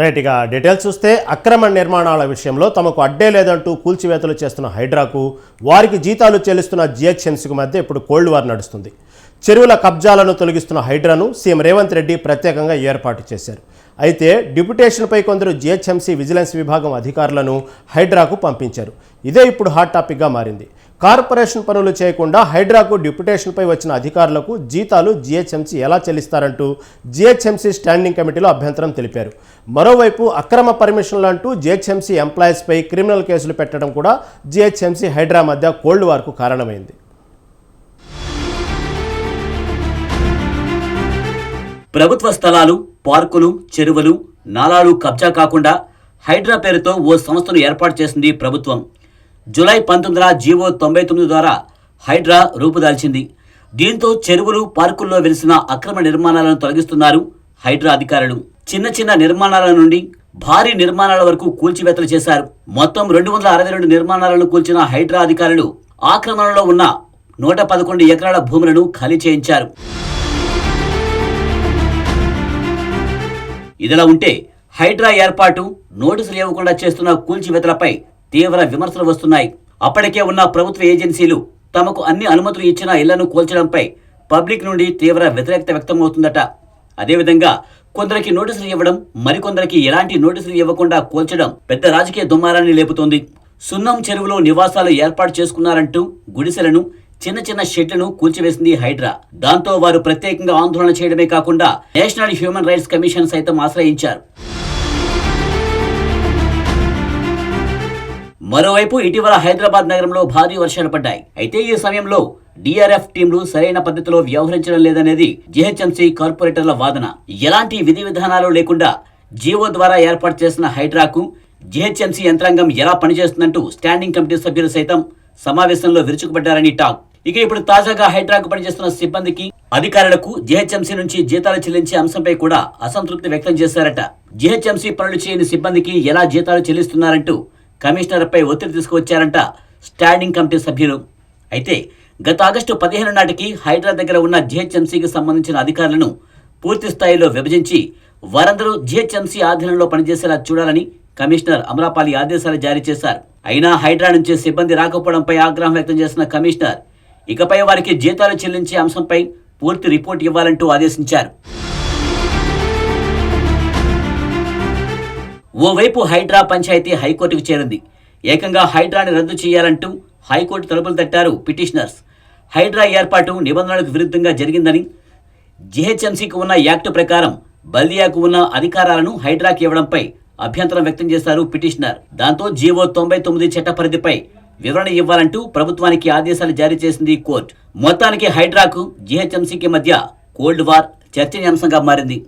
Right ఇక details చూస్తే అక్రమ నిర్మాణాల విషయంలో తమకు అడ్డే లేదంటూ కూల్చివేతలు చేస్తున్న హైడ్రాకు వారికి జీతాలు చెల్లిస్తున్న జిహెచ్ఎంసీకి మధ్య ఇప్పుడు కోల్డ్ వార్ నడుస్తుంది. చెరువుల కబ్జాలను తొలగిస్తున్న హైడ్రాను సీఎం రేవంత్ రెడ్డి ప్రత్యేకంగా ఏర్పాటు చేశారు. అయితే డిప్యుటేషన్పై కొందరు జిహెచ్ఎంసీ విజిలెన్స్ విభాగం అధికారులను హైడ్రాకు పంపించారు. ఇదే ఇప్పుడు హాట్ టాపిక్గా మారింది. కార్పొరేషన్ పనులు చేయకుండా హైడ్రాకు డిప్యుటేషన్పై వచ్చిన అధికారులకు జీతాలు జీహెచ్ఎంసీ ఎలా చెల్లిస్తారంటూ జీహెచ్ఎంసీ స్టాండింగ్ కమిటీలో అభ్యంతరం తెలిపారు. మరోవైపు అక్రమ పర్మిషన్లు అంటూ జీహెచ్ఎంసీ ఎంప్లాయీస్పై క్రిమినల్ కేసులు పెట్టడం కూడా జీహెచ్ఎంసీ హైడ్రా మధ్య కోల్డ్ వార్కు కారణమైంది. ప్రభుత్వ స్థలాలు పార్కులు చెరువులు నాలాలు కబ్జా కాకుండా హైడ్రా పేరుతో ఓ సంస్థను ఏర్పాటు చేసింది ప్రభుత్వం. జూలై పంతొమ్మిదిన జీవో తొంభై తొమ్మిది ద్వారా హైడ్రా రూపుదాల్చింది. దీంతో చెరువులు పార్కుల్లో వెలిసిన అక్రమ నిర్మాణాలను తొలగిస్తున్నారు హైడ్రా అధికారులు. చిన్న చిన్న నిర్మాణాల నుండి భారీ నిర్మాణాల వరకు కూల్చివేతలు చేశారు. మొత్తం రెండు వందల అరవై రెండు నిర్మాణాలను కూల్చిన హైడ్రా అధికారులు ఆక్రమణలో ఉన్న నూట పదకొండు ఎకరాల భూములను ఖాళీ చేయించారు. ఇదిలా ఉంటే హైడ్రా ఏర్పాటు నోటీసులు ఇవ్వకుండా చేస్తున్న కూల్చివేతలపై తీవ్ర విమర్శలు వస్తున్నాయి. అప్పటికే ఉన్న ప్రభుత్వ ఏజెన్సీలు తమకు అన్ని అనుమతులు ఇచ్చిన ఇళ్ళను కూల్చడంపై పబ్లిక్ నుండి తీవ్ర వ్యతిరేకత వ్యక్తమవుతుందట. అదేవిధంగా కొందరికి నోటీసులు ఇవ్వడం మరికొందరికి ఎలాంటి నోటీసులు ఇవ్వకుండా కూల్చడం పెద్ద రాజకీయ దుమ్మారాన్ని లేపుతోంది. సున్నం చెరువులో నివాసాలు ఏర్పాటు చేసుకున్నారంటూ గుడిసెలను చిన్న చిన్న షెడ్లను కూల్చివేసింది హైడ్రా. దాంతో వారు ప్రత్యేకంగా ఆందోళన చేయడమే కాకుండా నేషనల్ హ్యూమన్ రైట్స్ కమిషన్ సైతం ఆశ్రయించారు. మరోవైపు ఇటీవల హైదరాబాద్ నగరంలో భారీ వర్షాలు పడ్డాయి. అయితే ఈ సమయంలో డిఆర్ఎఫ్ టీంలు సరైన పద్ధతిలో వ్యవహరించడం లేదనేది జిహెచ్ఎంసీ కార్పొరేటర్ల వాదన. ఎలాంటి విధి విధానాలు లేకుండా జీవో ద్వారా ఏర్పాటు చేసిన హైడ్రాకు జిహెచ్ఎంసీ యంత్రాంగం ఎలా పనిచేస్తుందంటూ స్టాండింగ్ కమిటీ సభ్యులు సైతం సమావేశంలో విరుచుకుపడ్డారని టాక్. ఇక ఇప్పుడు తాజాగా హైడ్రాకు పనిచేస్తున్న సిబ్బందికి అధికారులకు జిహెచ్ఎంసీ నుంచి జీతాలు చెల్లించే అంశంపై కూడా అసంతృప్తి వ్యక్తం చేశారట. జిహెచ్ఎంసీ పనులు చేయని సిబ్బందికి ఎలా జీతాలు చెల్లిస్తున్నారంటూ కమిషనర్పై ఒత్తిడి తీసుకువచ్చారంట స్టాండింగ్ కమిటీ సభ్యులు. అయితే గత ఆగస్టు పదిహేను నాటికి హైడ్రా దగ్గర ఉన్న జిహెచ్ఎంసీకి సంబంధించిన అధికారులను పూర్తి స్థాయిలో విభజించి వారందరూ జిహెచ్ఎంసీ ఆధీనంలో పనిచేసేలా చూడాలని కమిషనర్ అమరాపాలి ఆదేశాలు జారీ చేశారు. అయినా హైడ్రా నుంచి సిబ్బంది రాకపోవడంపై ఆగ్రహం వ్యక్తం చేసిన కమిషనర్ ఇకపై వారికి జీతాలు చెల్లించే అంశంపై పూర్తి రిపోర్ట్ ఇవ్వాలంటూ ఆదేశించారు. ఓవైపు హైడ్రా పంచాయతీ హైకోర్టుకు చేరింది. ఏకంగా హైడ్రాని రద్దు చేయాలంటూ హైకోర్టు తలుపులు తట్టారు పిటిషనర్స్. హైడ్రా ఏర్పాటు నిబంధనలకు విరుద్ధంగా జరిగిందని జిహెచ్ఎంసీకి ఉన్న యాక్టు ప్రకారం బల్దియాకు ఉన్న అధికారాలను హైడ్రాకి ఇవ్వడంపై అభ్యంతరం వ్యక్తం చేశారు పిటిషనర్. దాంతో జీవో తొంభై తొమ్మిది చట్ట పరిధిపై వివరణ ఇవ్వాలంటూ ప్రభుత్వానికి ఆదేశాలు జారీ చేసింది కోర్టు. మొత్తానికి హైడ్రాకు జిహెచ్ఎంసీకి మధ్య కోల్డ్ వార్ చర్చనీయాంశంగా మారింది.